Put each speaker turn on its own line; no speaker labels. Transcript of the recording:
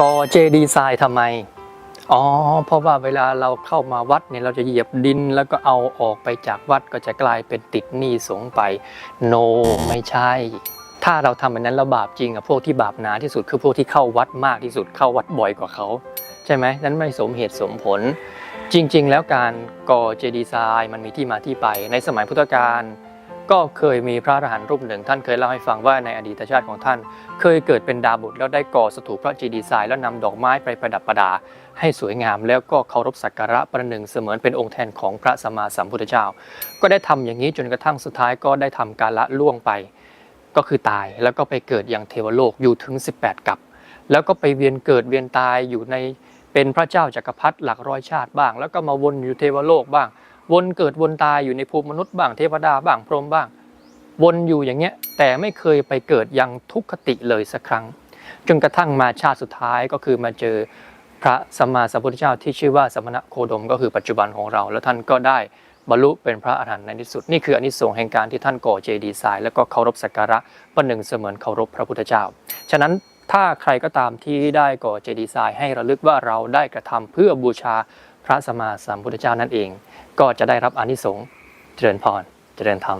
ก่อเจดีย์ทรายทำไม อ๋อ เพราะว่าเวลาเราเข้ามาวัดเนี่ยเราจะเหยียบดิน แล้วก็เอาออกไปจากวัดก็จะกลายเป็นติดหนี้สงไป โน ไม่ใช่ ถ้าเราทำแบบนั้นแล้วบาปจริงอะพวกที่บาปหนาที่สุดคือพวกที่เข้าวัดมากที่สุดเข้าวัดบ่อยกว่าเขาใช่ไหมนั้นไม่สมเหตุสมผล จริง ๆ แล้วการก่อเจดีย์ทรายมันมีที่มาที่ไป ในสมัยพุทธกาล ก็เคยมีพระอรหันต์รูปหนึ่ง ท่านเคยเล่าให้ฟังว่าในอดีตชาติของท่าน เคยเกิดเป็นดาบทแล้วได้ก่อสถูปพระเจดีย์ทรายแล้วนำดอกไม้ไปประดับประดา ให้สวยงามแล้วก็เคารพสักการะประหนึ่งเสมือนเป็นองค์แทนของพระสัมมาสัมพุทธเจ้า ก็ได้ทำอย่างนี้จนกระทั่งสุดท้ายก็ได้ทำการละล่วงไป ก็คือตายแล้วก็ไปเกิดอย่างเทวโลกอยู่ถึง 18 กับ แล้วก็ไปเวียนเกิดเวียนตายอยู่ในเป็นพระเจ้าจักรพรรดิหลักร้อยชาติบ้าง แล้วก็มาวนอยู่เทวโลกบ้าง วนเกิดวนตายอยู่ในภูมิมนุษย์บ้างเทวดาบ้างพรหมบ้าง วนอยู่อย่างเงี้ยแต่ไม่เคยไปเกิดยังทุกขติเลยสักครั้ง จนกระทั่งมาชาติสุดท้ายก็คือมาเจอพระสัมมาสัมพุทธเจ้าที่ชื่อว่าสมณะโคดมก็คือปัจจุบันของเรา แล้วท่านก็ได้บรรลุเป็นพระอรหันต์ในที่สุด นี่คืออนิสงส์แห่งการที่ท่านก่อเจดีย์ทรายแล้วก็เคารพสักการะประหนึ่งเสมือนเคารพพระพุทธเจ้า ฉะนั้นถ้าใครก็ตามที่ได้ก่อเจดีย์ทรายให้ระลึกว่าเราได้กระทำเพื่อบูชา พระสมมาสัมพุทธเจ้านั่นเอง ก็จะได้รับอนิสงส์เจริญพร เจริญธรรม